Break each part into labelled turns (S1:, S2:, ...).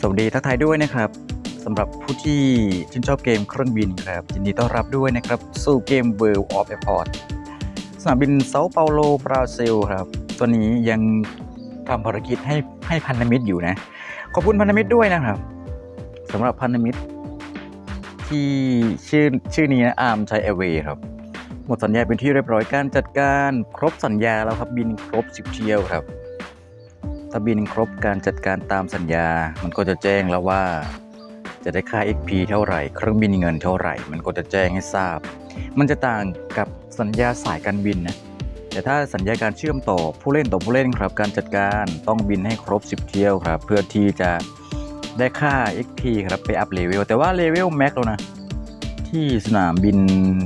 S1: สวัสดีทักทายด้วยนะครับสำหรับผู้ที่ชื่นชอบเกมเครื่องบินครับยินดีต้อนรับด้วยนะครับสู่เกม World of Airport สนามบินเซาเปาโลบราซิลครับตัวนี้ยังทำภารกิจให้ให้พันธมิตรอยู่นะ ขอบคุณพันธมิตรด้วยนะครับสำหรับพันธมิตร ที่ชื่อชื่อนี้นะอาร์มชัยเอเวครับหมดสัญญาเป็นที่เรียบร้อยการจัดการครบสัญญาแล้วครับบินครบ10เที่ยวครับ ถ้าบินครบการจัดการตามสัญญา มันก็จะแจ้งแล้วว่า จะได้ค่า XP เท่าไหร่ เครื่องบินเงินเท่าไหร่ มันก็จะแจ้งให้ทราบ มันจะต่างกับสัญญาสายการบินนะ แต่ถ้าสัญญาการเชื่อมต่อผู้เล่นต่อผู้เล่นครับ การจัดการต้องบินให้ครบ 10 เที่ยวครับ เพื่อที่จะได้ค่า XP ครับไปอัพเลเวล แต่ว่าเลเวลแม็กแล้วนะ ที่สนามบิน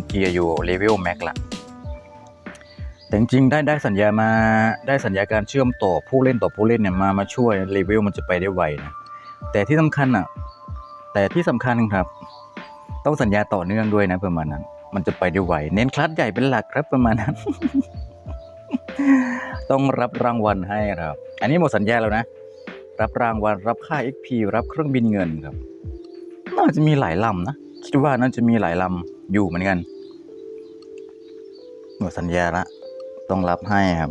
S1: เกียร์อยู่เลเวลแม็กละ แต่จริงๆได้ได้สัญญามาได้สัญญาการเชื่อมต่อผู้เล่นต่อผู้เล่นเนี่ยมามาช่วยเลเวลมันจะไปได้ไวนะแต่ที่สำคัญอะแต่ที่สำคัญครับ ต้องสัญญาต่อเนื่องด้วยนะประมาณนั้น มันจะไปได้ไวเน้นคลัสใหญ่เป็นหลักครับประมาณนั้น ต้องรับรางวัลให้ครับ อันนี้หมดสัญญาแล้วนะ รับรางวัลรับค่า XP รับเครื่องบินเงินครับน่าจะมีหลายลำนะคิดว่าน่าจะมีหลายลำอยู่เหมือนกันหมดสัญญาละ ต้องรับให้ครับ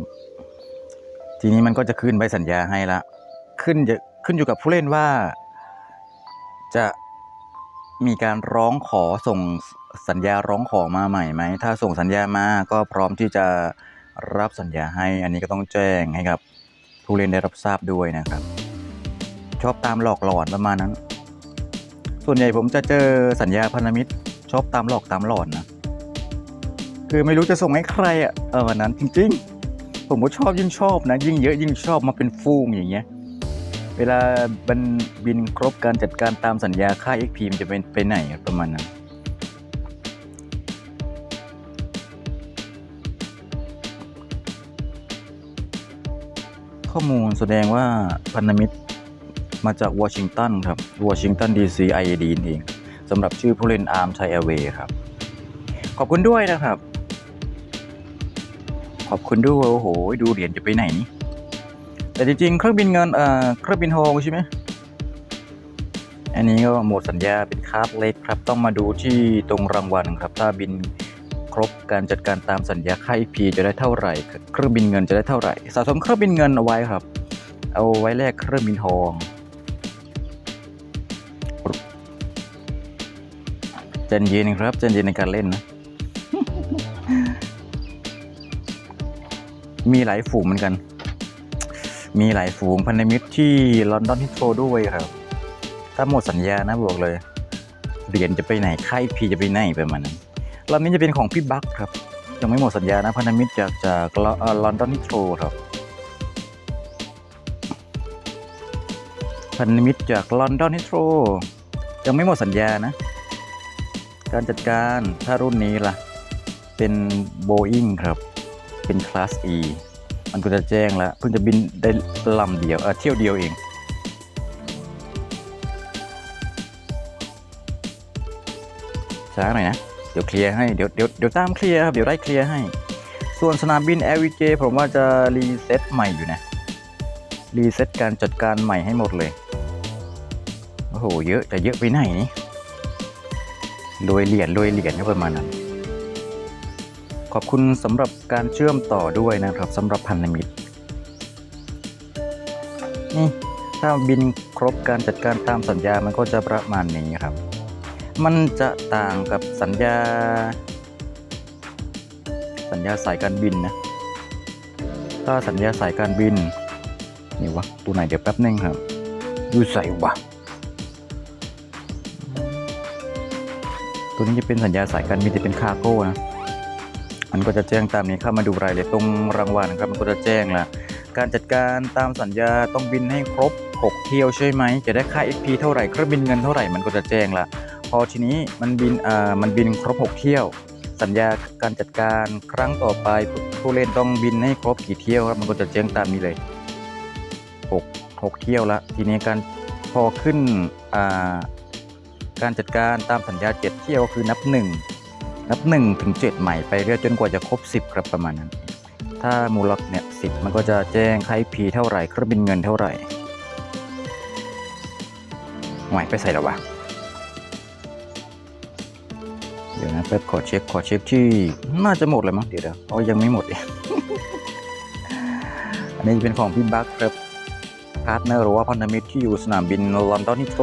S1: ทีนี้มันก็จะขึ้นใบสัญญาให้ละ ขึ้นจะขึ้นอยู่กับผู้เล่นว่า จะมีการร้องขอส่งสัญญาร้องขอมาใหม่ไหม ถ้าส่งสัญญามาก็พร้อมที่จะรับสัญญาให้ อันนี้ก็ต้องแจ้งให้กับผู้เล่นได้รับทราบด้วยนะครับ ชอบตามหลอกหลอนประมาณนั้น ส่วนใหญ่ผมจะเจอสัญญาพันธมิตร ชอบตามหลอกตามหลอนนะ คือไม่รู้จะส่งให้ใครอะเออวันนั้นจริง ๆ ผมก็ชอบยิ่งชอบนะ ยิ่งเยอะยิ่งชอบมาเป็นฟูงอย่างเงี้ยเวลาบันบินครบการจัดการตามสัญญาค่า XP มันจะเป็นไปไหนประมาณนั้นข้อมูลแสดงว่าพันธมิตรมาจากวอชิงตันครับวอชิงตันดีซีไอเอดีเองสำหรับชื่อผู้เล่นอาร์มชัยแอร์เวย์ครับ ขอบคุณด้วยนะครับ อบคุณด้วยโอ้โห ดูเหรียญจะไปไหนนี่แต่จริงๆ เครื่องบินเงินเอ่อเครื่องบินโฮงใช่ไหมอันนี้ก็หมดสัญญาเป็นคาร์ดเล็กครับ ต้องมาดูที่ตรงรางวัลครับ ถ้าบินครบการจัดการตามสัญญาค่า EP จะได้เท่าไหร่ เครื่องบินเงินจะได้เท่าไหร่ สะสมเครื่องบินเงินเอาไว้ครับ เอาไว้แลกเครื่องบินทองใจเย็นครับใจเย็นในการเล่นนะ มีหลายฝูงเหมือนกัน มีหลายฝูงพันธมิตรที่ลอนดอนที่โทรด้วยครับ ถ้าหมดสัญญานะบอกเลย เหรียญจะไปไหนค่ายพีจะไปไหนประมาณนั้นลำนี้จะเป็นของพี่บัคครับ ยังไม่หมดสัญญานะพันธมิตรจากจากลอนดอนที่โทรครับพันธมิตรจากลอนดอนที่โทรยังไม่หมดสัญญานะ การจัดการถ้ารุ่นนี้ล่ะ เป็น Boeing ครับ เป็นคลาส E มันก็จะแจ้งแล้ว เพิ่งจะบินได้ลำเดียวเออเที่ยวเดียวเองช้าหน่อยนะ เดี๋ยวเคลียร์ให้ เดี๋ยวเดี๋ยวเดี๋ยวตามเคลียร์ครับ เดี๋ยวได้เคลียร์ให้ ส่วนสนามบิน LVJ ผมว่าจะรีเซ็ตใหม่อยู่นะ รีเซ็ตการจัดการใหม่ให้หมดเลย โอ้โห เยอะแต่เยอะไปไหนนี่รวยเหรียญรวยเหรียญก็ประมาณนั้น ขอบคุณสำหรับการเชื่อมต่อด้วยนะครับสำหรับพันธมิตรนี่ถ้าบินครบการจัดการตามสัญญามันก็จะประมาณนี้ครับ มันจะต่างกับสัญญา สัญญาสายการบินนะ ถ้าสัญญาสายการบินนี่วะตัวไหนเดี๋ยวแป๊บนึงครับดูใส่วะตัวนี้จะเป็นสัญญาสายการบินจะเป็นคาร์โก้นะ มันก็จะแจ้งตามนี้เข้ามาดูรายละเอียดตรงรางวัลนะครับมันก็จะแจ้งละการจัดการตามสัญญาต้องบินให้ครบ 6 เที่ยวใช่ไหม จะได้ค่า XP เท่าไหร่เครื่องบินเงินเท่าไหร่มันก็จะแจ้งละพอทีนี้มันบินอ่ามันบินครบ 6 เที่ยว สัญญาการจัดการครั้งต่อไปผู้เล่นต้องบินให้ครบกี่เที่ยวครับมันก็จะแจ้งตามนี้เลย 6 6 เที่ยวละทีนี้การพอขึ้นอ่าการจัดการตามสัญญา 7 เที่ยวก็คือนับ 1 นับ1ถึง7ใหม่ไปเรื่อยจนกว่าจะครบ 10 ครับประมาณนั้น ถ้ามูลค่าเนี่ย10มันก็จะแจ้งค่า IP เท่าไหร่เครื่องบินเงินเท่าไหร่หวยไปใส่แล้ววะเดี๋ยวนะแป๊บขอเช็คขอเช็คที่น่าจะหมดเลยมั้งเดี๋ยวเดี๋ยวอ๋อยังไม่หมดเลยอันนี้เป็นของพี่บัคครับพาร์ทเนอร์หรือว่าพันธมิตรที่อยู่สนามบินลอนดอนฮิตโต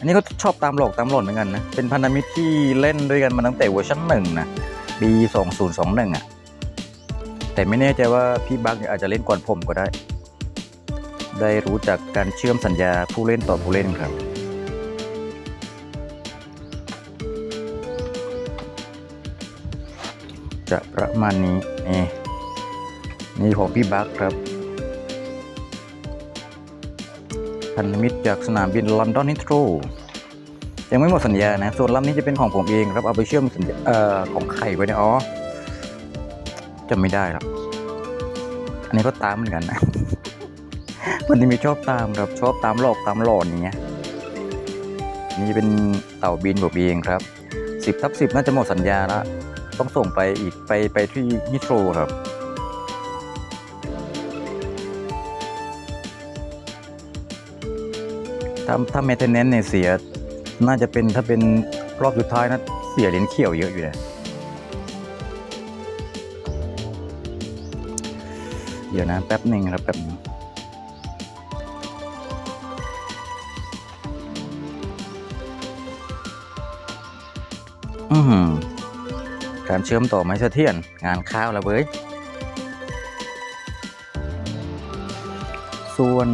S1: อันนี้ก็ชอบตามหลอกตามหล่นเหมือนกันนะ เป็นพันธมิตรที่เล่นด้วยกันมาตั้งแต่เวอร์ชันหนึ่งนะปีสองศูนย์สองหนึ่งอะ แต่ไม่แน่ใจว่าพี่บัคเนี่ยอาจจะเล่นก่อนผมก็ได้ ได้รู้จักการเชื่อมสัญญาผู้เล่นต่อผู้เล่นครับจะประมาณนี้นี่นี่ของพี่บัคครับ พันธมิตรจากสนามบินลอนดอนนิโตรยังไม่หมดสัญญานะ ส่วนลำนี้จะเป็นของผมเองครับเอาไปเชื่อมสัญญาออของไข่ไว้เนี่ยอ๋อจำไม่ได้ครับ อันนี้ก็ตามเหมือนกันนะมันจะมีชอบตามครับชอบตามหลอกตามหลอนอย่างเงี้ยนี่เป็นเต่าบินผมเองครับสิบทับสิบน่าจะหมดสัญญาแล้วต้องส่งไปอีกไปไปที่นิโตรครับ ถ้าถ้าเมเทนเนนเนี่ยเสีย น่าจะเป็นถ้าเป็นรอบสุดท้ายนะเสียเหรียญเขียวเยอะอยู่เลยเดี๋ยวนะแป๊บหนึ่งครับแป๊บนึงอือหือการเชื่อมต่อไม่เสถียรงานข้าวแล้วเว้ยส่วน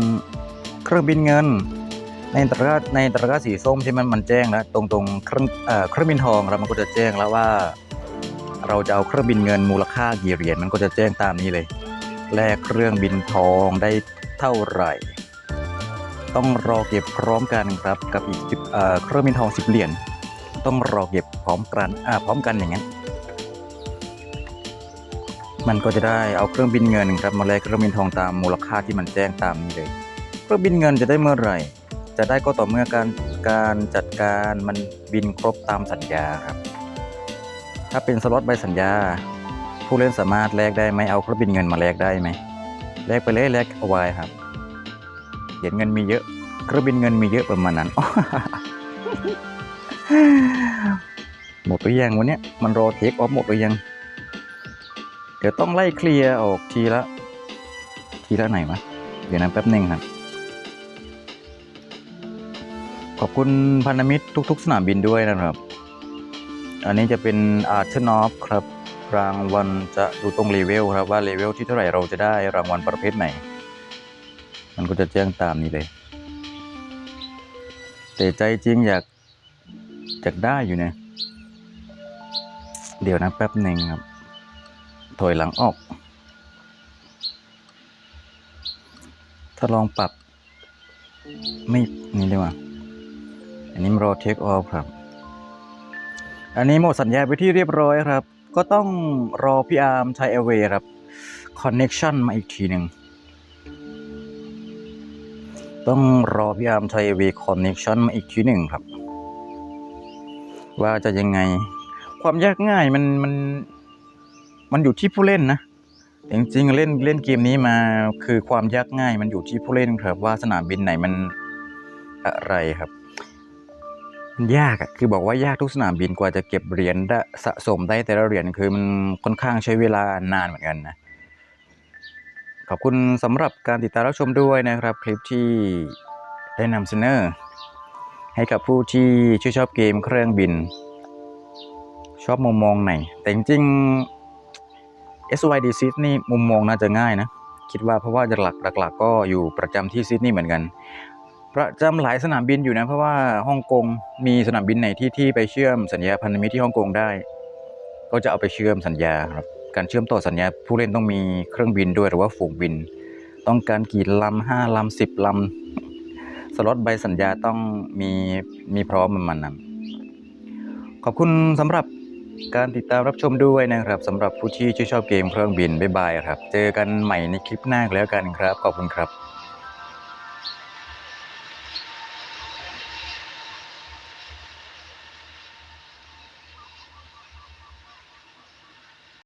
S1: เครื่องบินเงิน ในตะกร้าในตะกร้าสีส้มที่มันมันแจ้งแล้วตรงตรงเครื่องเอ่อเครื่องบินทองครับมันก็จะแจ้งแล้วว่า เราจะเอาเครื่องบินเงินมูลค่ากี่เหรียญมันก็จะแจ้งตามนี้เลยแลกเครื่องบินทองได้เท่าไหร่ ต้องรอเก็บพร้อมกันครับกับอีก10เอ่อเครื่องบินทอง10เหรียญต้องรอเก็บพร้อมกันอ่าพร้อมกันอย่างนั้นมันก็จะได้เอาเครื่องบินเงินครับมาแลกเครื่องบินทองตามมูลค่าที่มันแจ้งตามนี้เลย เครื่องบินเงินจะได้เมื่อไหร่ จะได้ก็ต่อเมื่อการการจัดการมันบินครบตามสัญญาครับ ถ้าเป็นสล็อตใบสัญญา ผู้เล่นสามารถแลกได้ไหมเอาเครื่องบินเงินมาแลกได้ไหมแลกไปเลยแลกเอาไว้ครับเหรียญเงินมีเยอะเครื่องบินเงินมีเยอะประมาณนั้นหมดหรือยังวันนี้มันรอเทคออฟหมดหรือยัง เดี๋ยวต้องไล่เคลียร์ออกทีละ ทีละไหนมะเดี๋ยวนะแป๊บหนึ่งครับ ขอบคุณพันธมิตรทุก ๆ สนามบินด้วยนะครับ อันนี้จะเป็นอาร์เทนอฟครับ รางวัลจะดูตรงเลเวลครับว่าเลเวลที่เท่าไหร่เราจะได้รางวัลประเภทไหน มันก็จะแจ้งตามนี้เลย แต่ใจจริงอยากอยากได้อยู่เนี่ยเดี๋ยวนะแป๊บหนึ่งครับ ถอยหลังออก ถ้าลองปรับ ไม่นี่ดีกว่า อันนี้รอเทคออฟครับ อันนี้หมดสัญญาไปที่เรียบร้อยครับ ก็ต้องรอพี่อาร์มไทยเอเวครับคอนเน็ชันมาอีกทีหนึ่งต้องรอพี่อาร์มไทยเอเวคอนเน็ชันมาอีกทีหนึ่งครับ ว่าจะยังไง ความยากง่ายมันมันมันอยู่ที่ผู้เล่นนะจริงๆเล่นเล่นเกมนี้มาคือความยากง่ายมันอยู่ที่ผู้เล่นครับ ว่าสนามบินไหนมันอะไรครับ ยากอะคือบอกว่ายากทุกสนามบินกว่าจะเก็บเหรียญได้สะสมได้แต่ละเหรียญคือมันค่อนข้างใช้เวลานานเหมือนกันนะ ขอบคุณสำหรับการติดตามรับชมด้วยนะครับ คลิปที่ได้นำเสนอ ให้กับผู้ที่ชื่นชอบเกมเครื่องบิน ชอบมุมมองไหน แต่จริงๆ SYD s y d นี่มุมมองน่าจะง่ายนะ คิดว่าเพราะว่าหลักหลักๆก็อยู่ประจำที่ซิดนีย์เหมือนกัน ประจำหลายสนามบินอยู่นะ เพราะว่าฮ่องกงมีสนามบินไหนที่ที่ไปเชื่อมสัญญาพันธมิตรที่ฮ่องกงได้ ก็จะเอาไปเชื่อมสัญญาครับการเชื่อมต่อสัญญาผู้เล่นต้องมีเครื่องบินด้วยหรือว่าฝูงบิน ต้องการกี่ลำห้าลำสิบลำสล็อตใบสัญญาต้องมีมีพร้อมประมาณนั้นขอบคุณสำหรับการติดตามรับชมด้วยนะครับสำหรับผู้ที่ชื่นชอบเกมเครื่องบินบ๊ายบายครับ เจอกันใหม่ในคลิปหน้าแล้วกันครับ ขอบคุณครับ